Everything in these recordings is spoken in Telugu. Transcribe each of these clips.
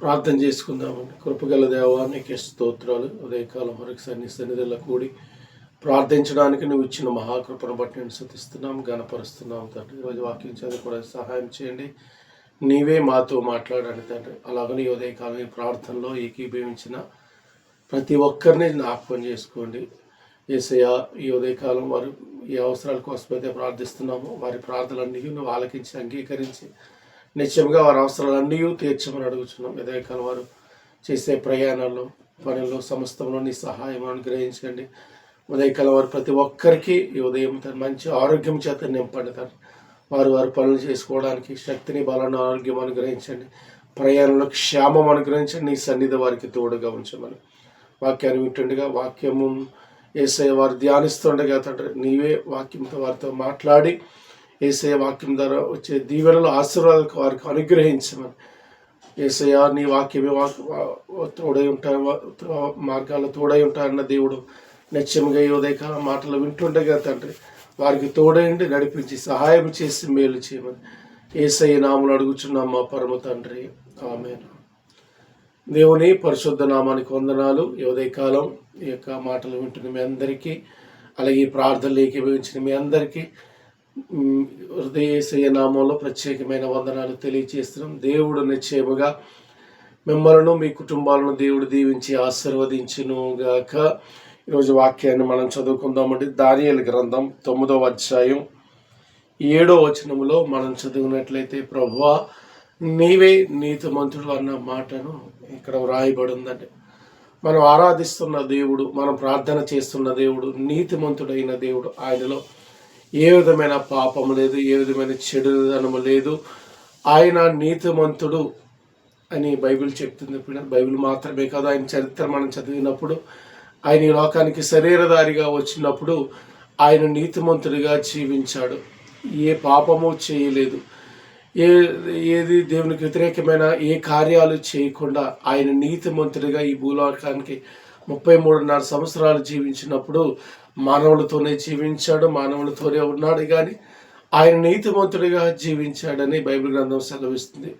ప్రార్థన చేసుకుందామండి కృపగల దేవానికి స్తోత్రాలు. ఉదయకాలం మరొకసారి నీ సన్నిధిలో కూడి ప్రార్థించడానికి నువ్వు ఇచ్చిన మహాకృపను బట్టి నేను శుతిస్తున్నాం గణపరుస్తున్నాం తండ్రి. ఈరోజు వాక్యం చదివి కూడా సహాయం చేయండి. నీవే మాతో మాట్లాడండి తండ్రి. అలాగని ఈ ఉదయకాలం ఈ ప్రార్థనలో ఏకీభవించిన ప్రతి ఒక్కరిని జ్ఞాపకం చేసుకోండి. ఏసయ్య ఈ ఉదయకాలం వారు ఈ అవసరాల కోసమైతే ప్రార్థిస్తున్నామో. వారి ప్రార్థనలన్నీ నువ్వు ఆలకించి అంగీకరించి నిత్యంగా వారి అవసరాలన్నీ తీర్చమని అడుగుతున్నాం ఉదయకాలం వారు చేసే ప్రయాణాల్లో పనుల్లో సమస్తంలో నీ సహాయం అనుగ్రహించండి. ఉదయకాలం వారు ప్రతి ఒక్కరికి ఈ ఉదయం తన మంచి ఆరోగ్యం చేత నింపండి తను వారు వారి పనులు చేసుకోవడానికి శక్తిని బలాన్ని ఆరోగ్యం అనుగ్రహించండి. ప్రయాణంలో క్షేమం అనుగ్రహించండి. నీ సన్నిధి వారికి తోడుగా ఉంచమని వాక్యాన్ని వింటుండగా వాక్యము వేసే వారు ధ్యానిస్తుండగా తండ్రి నీవే వాక్యంతో వారితో మాట్లాడి ఏసయ వాక్యం ద్వారా వచ్చే దీవెనలు ఆశీర్వాదాలకు వారికి అనుగ్రహించమని. ఏసయ నీ వాక్యమే వాక్ తోడై ఉంటా మార్గాలు తోడై ఉంటాయన్న దేవుడు నిత్యంగా ఈ ఉదయకాల మాటలు వింటుండగా తండ్రి వారికి తోడైండి నడిపించి సహాయం చేసి మేలు చేయమని. ఏసయ్య నాములు అడుగుచున్నాం మా పరమ తండ్రి. ఆమె దేవుని పరిశుద్ధ నామానికి వందనాలు. ఈ ఉదయకాలం ఈ యొక్క మాటలు వింటున్న మీ అందరికీ అలాగే ఈ ప్రార్థనలు ఏకీభవించిన మీ అందరికీ మ్, నామంలో ప్రత్యేకమైన వందనాలు తెలియజేస్తున్నాం. దేవుడు నిశ్చయముగా మిమ్మలను మీ కుటుంబాలను దేవుడు దీవించి ఆశీర్వదించును గాక ఈరోజు వాక్యాన్ని మనం చదువుకుందామండి. దానియల గ్రంథం తొమ్మిదవ అధ్యాయం ఏడో వచనములో మనం చదివినట్లయితే ప్రభువా నీవే నీతిమంతుడు అన్న మాటను ఇక్కడ వ్రాయబడిందండి. మనం ఆరాధిస్తున్న దేవుడు మనం ప్రార్థన చేస్తున్న దేవుడు నీతిమంతుడైన దేవుడు ఆయనలో ఏ విధమైన పాపం లేదు ఏ విధమైన చెడుదనము లేదు. ఆయన నీతిమంతుడు అని బైబిల్ చెప్తుంది ఇప్పుడు. బైబిల్ మాత్రమే కాదు ఆయన చరిత్ర మనం చదివినప్పుడు ఆయన ఈ లోకానికి శరీరధారిగా వచ్చినప్పుడు ఆయన నీతిమంతుడిగా జీవించాడు. ఏ పాపము చేయలేదు. ఏ ఏది దేవునికి వ్యతిరేకమైన ఏ కార్యాలు చేయకుండా ఆయన నీతిమంతుడిగా ఈ భూలోకానికి ముప్పై మూడున్నర సంవత్సరాలు జీవించినప్పుడు మానవులతోనే జీవించాడు మానవులతోనే ఉన్నాడు కానీ ఆయన నీతిమంతుడిగా జీవించాడని బైబిల్ గ్రంథం సెలవిస్తుంది.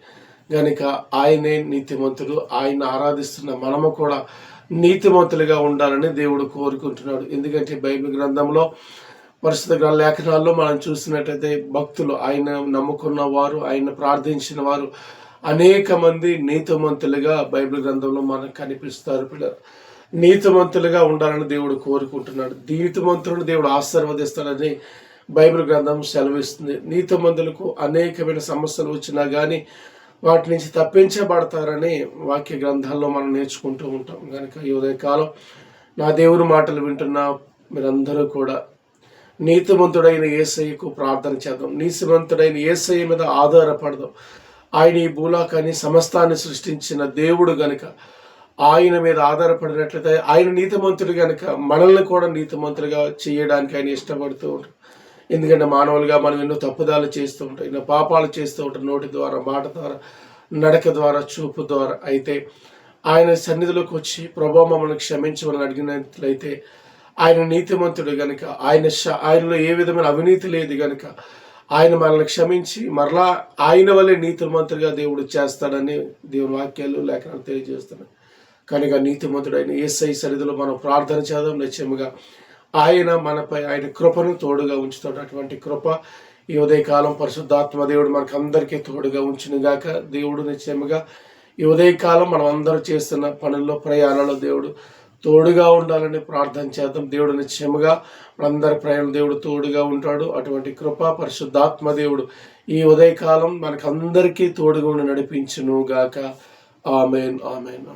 కనుక ఆయనే నీతిమంతుడు ఆయన ఆరాధిస్తున్న మనము కూడా నీతిమంతులుగా ఉండాలని దేవుడు కోరుకుంటున్నాడు. ఎందుకంటే బైబిల్ గ్రంథంలో పరిశుద్ధ లేఖనాల్లో మనం చూసినట్టయితే భక్తులు ఆయన నమ్ముకున్న వారు ఆయన ప్రార్థించిన వారు అనేక మంది నీతిమంతులుగా బైబిల్ గ్రంథంలో మనకు కనిపిస్తారు పిల్లలు. నీతిమంతులుగా ఉండాలని దేవుడు కోరుకుంటున్నాడు. నీతిమంతులను దేవుడు ఆశీర్వదిస్తాడని బైబిల్ గ్రంథం సెలవిస్తుంది. నీతిమంతులకు అనేకమైన సమస్యలు వచ్చినా కానీ వాటి నుంచి తప్పించబడతారని వాక్య గ్రంథాల్లో మనం నేర్చుకుంటూ ఉంటాం. కనుక ఈ ఉదయకాలం నా దేవుని మాటలు వింటున్న మీరందరూ కూడా నీతిమంతుడైన ఏసయ్యకు ప్రార్థన చేద్దాం. నీతిమంతుడైన ఏసయ్య మీద ఆధారపడదాం. ఆయన ఈ భూలాకాన్ని సమస్తాన్ని సృష్టించిన దేవుడు గనుక ఆయన మీద ఆధారపడినట్లయితే ఆయన నీతిమంతుడు కనుక మనల్ని కూడా నీతిమంతులుగా చేయడానికి ఆయన ఇష్టపడుతూ ఉంటాడు. ఎందుకంటే మానవులుగా మనం ఎన్నో తప్పుదాలు చేస్తూ ఉంటాం ఎన్నో పాపాలు చేస్తూ ఉంటాం నోటి ద్వారా మాట ద్వారా నడక ద్వారా చూపు ద్వారా. అయితే ఆయన సన్నిధిలోకి వచ్చి ప్రభా మమ్మల్ని క్షమించమని అడిగినట్లయితే ఆయన నీతిమంతుడు గనుక ఆయన ఆయనలో ఏ విధమైన అవినీతి లేదు గనుక ఆయన మనల్ని క్షమించి మరలా ఆయన వల్లే నీతిమంతుడిగా దేవుడు చేస్తాడని దేవుని వాక్యాలు లేఖనాలు తెలియజేస్తున్నాయి. కనుక నీతిమంతుడైన ఏసై సరిధిలో మనం ప్రార్థన చేద్దాం. నిశ్చయముగా ఆయన మనపై ఆయన కృపను తోడుగా ఉంచుతాడు. అటువంటి కృప ఈ ఉదయకాలం పరిశుద్ధాత్మ దేవుడు మనకు అందరికీ తోడుగా ఉంచినగాక. గాక దేవుడు నిశ్చయముగా ఈ ఉదయకాలం మనం అందరూ చేస్తున్న పనుల్లో ప్రయాణంలో దేవుడు తోడుగా ఉండాలని ప్రార్థన చేద్దాం. దేవుడు నిశ్చయముగా మనందరి ప్రయాణం దేవుడు తోడుగా ఉంటాడు. అటువంటి కృప పరిశుద్ధాత్మ దేవుడు ఈ ఉదయకాలం మనకందరికీ తోడుగా ఉండి నడిపించును గాక ఆమెన్ ఆమెన్.